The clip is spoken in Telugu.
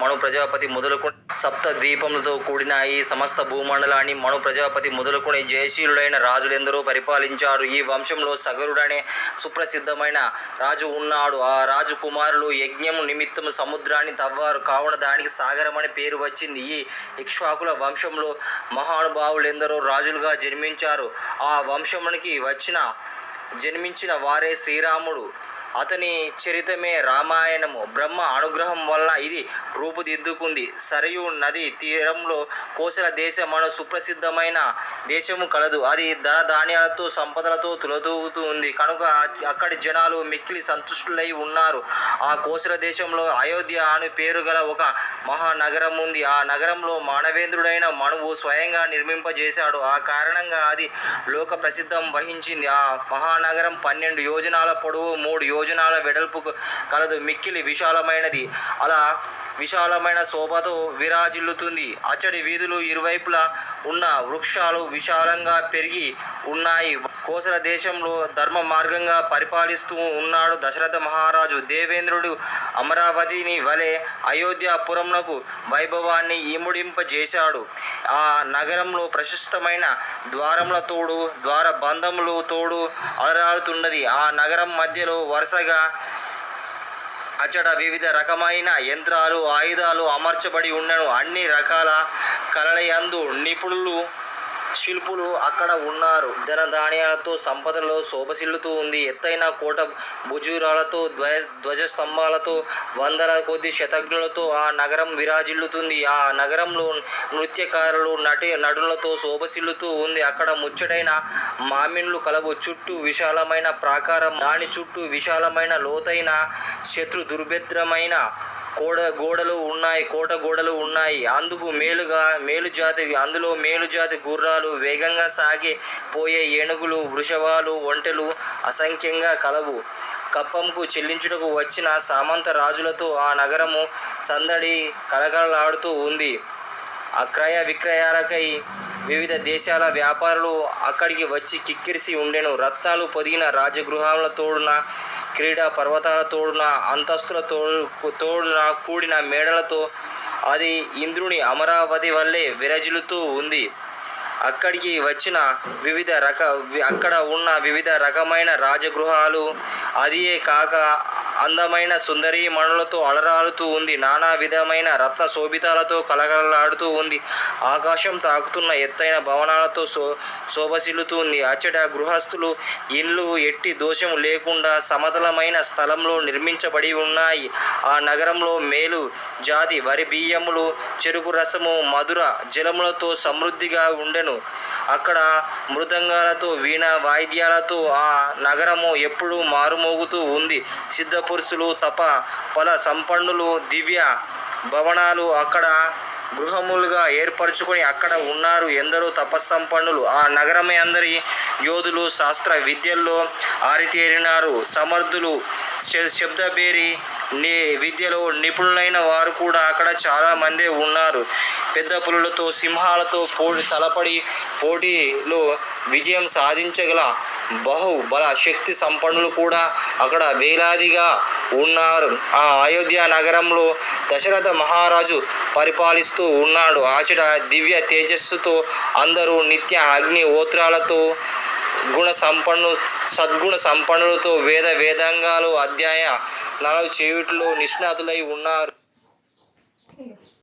మను ప్రజాపతి మొదలుకొని సప్త ద్వీపములతో కూడిన ఈ సమస్త భూమండలాన్ని మను ప్రజాపతి మొదలుకొని జయశీలుడైన రాజులెందరో పరిపాలించారు. ఈ వంశంలో సగరుడనే సుప్రసిద్ధమైన రాజు ఉన్నాడు. ఆ రాజు కుమారులు యజ్ఞము నిమిత్తము సముద్రాన్ని తవ్వారు. కావున దానికి సాగరం అనే పేరు వచ్చింది. ఈ ఇక్ష్వాకుల వంశంలో మహానుభావులెందరో రాజులుగా జన్మించారు. ఆ వంశమునికి వచ్చిన జన్మించిన వారే శ్రీరాముడు. అతని చరితమే రామాయణము. బ్రహ్మ అనుగ్రహం వల్ల ఇది రూపుదిద్దుకుంది. సరయు నది తీరంలో కోసల దేశమను సుప్రసిద్ధమైన దేశము కలదు. అది ధన ధాన్యాలతో సంపదలతో తులతూగుతూ ఉంది. కనుక అక్కడి జనాలు మిక్కిలి సంతుష్టులై ఉన్నారు. ఆ కోసల దేశంలో అయోధ్య అని పేరు గల ఒక మహానగరం ఉంది. ఆ నగరంలో మానవేంద్రుడైన మనువు స్వయంగా నిర్మింపజేశాడు. ఆ కారణంగా అది లోక ప్రసిద్ధం వహించింది. ఆ మహానగరం పన్నెండు యోజనాల పొడవు మూడు యోజనాల వెడల్పు కలదు. మిక్కిలి విశాలమైనది. అలా విశాలమైన శోభతో విరాజిల్లుతుంది. అచ్చడి వీధులు ఇరువైపులా ఉన్న వృక్షాలు విశాలంగా పెరిగి ఉన్నాయి. కోసల దేశంలో ధర్మ మార్గంగా పరిపాలిస్తూ ఉన్నాడు దశరథ మహారాజు. దేవేంద్రుడు అమరావతిని వలె అయోధ్యాపురంలకు వైభవాన్ని ఇముడింపజేశాడు. ఆ నగరంలో ప్రశస్తమైన ద్వారముల తోడు ద్వార బంధములు తోడు అలరాడుతున్నది ఆ నగరం మధ్యలో వరుసగా అచ్చట వివిధ రకమైన యంత్రాలు ఆయుధాలు అమర్చబడి ఉండను అన్ని రకాల కళలయందు నిపుణులు శిల్పులు అక్కడ ఉన్నారు. ధన ధాన్యాలతో సంపదలో శోభసిల్లుతూ ఉంది. ఎత్తైన కోట భుజూరాలతో ధ్వజ ధ్వజ స్తంభాలతో వందల కొద్ది శతజ్ఞులతో ఆ నగరం విరాజిల్లుతుంది. ఆ నగరంలో నృత్యకారులు నటి నటులతో శోభసిల్లుతూ ఉంది. అక్కడ ముచ్చటైన మామిన్లు కలవు. చుట్టూ విశాలమైన ప్రాకారం. దాని చుట్టూ విశాలమైన లోతైన శత్రు దుర్భద్రమైన కోడ గోడలు ఉన్నాయి కోట గోడలు ఉన్నాయి. అందుకు మేలుగా మేలు జాతి అందులో మేలు జాతి గుర్రాలు వేగంగా సాగి పోయే ఏనుగులు వృషభాలు ఒంటెలు అసంఖ్యంగా కలవు. కప్పంకు చెల్లించుటకు వచ్చిన సామంత రాజులతో ఆ నగరము సందడి కలకలలాడుతూ ఉంది. అక్రయ విక్రయాలకై వివిధ దేశాల వ్యాపారులు అక్కడికి వచ్చి కిక్కిరిసి ఉండెను. రత్నాలు పొదిగిన రాజగృహాల తోడున క్రీడా పర్వతాల తోడున అంతస్తుల తోడు తోడున కూడిన మేడలతో అది ఇంద్రుని అమరావతి వల్లే విరజిల్లుతూ ఉంది. అక్కడికి వచ్చిన వివిధ రక అక్కడ ఉన్న వివిధ రకమైన రాజగృహాలు అదియే కాక అందమైన సుందరీ మణులతో అలరాలుతూ ఉంది. నానా విధమైన రత్న శోభితాలతో కలగలలాడుతూ ఉంది. ఆకాశం తాకుతున్న ఎత్తైన భవనాలతో శో శోభసిల్లుతూ ఉంది. అచ్చట గృహస్థులు ఇల్లు ఎట్టి దోషం లేకుండా సమతలమైన స్థలంలో నిర్మించబడి ఉన్నాయి. ఆ నగరంలో మేలు జాతి వరి బియ్యములు చెరుకు రసము మధుర జలములతో సమృద్ధిగా ఉండెను. అక్కడ మృదంగాలతో వీణ వాయిద్యాలతో ఆ నగరము ఎప్పుడూ మారుమోగుతూ ఉంది. సిద్ధ పురుషులు తప ఫల సంపన్నులు దివ్య భవనాలు అక్కడ గృహములుగా ఏర్పరచుకొని అక్కడ ఉన్నారు. ఎందరో తపస్సంపన్నులు. ఆ నగరమే అందరి యోధులు శాస్త్ర విద్యల్లో ఆరితేరినారు. సమర్థులు శబ్దబేరి ని విద్యలో నిపుణులైన వారు కూడా అక్కడ చాలామంది ఉన్నారు. పెద్ద పులులతో సింహాలతో పోటీ తలపడి పోటీలో విజయం సాధించగల బహు బల శక్తి సంపన్నులు కూడా అక్కడ వేలాదిగా ఉన్నారు. ఆ అయోధ్య నగరంలో దశరథ మహారాజు పరిపాలిస్తూ ఉన్నాడు. ఆచడ దివ్య తేజస్సుతో అందరూ నిత్య అగ్ని ఓత్రాలతో గుణ సంపన్ను సద్గుణ సంపన్నులతో వేద వేదాంగాలు అధ్యాయ నలవు చేయుట్లో నిష్ణాతులై ఉన్నారు.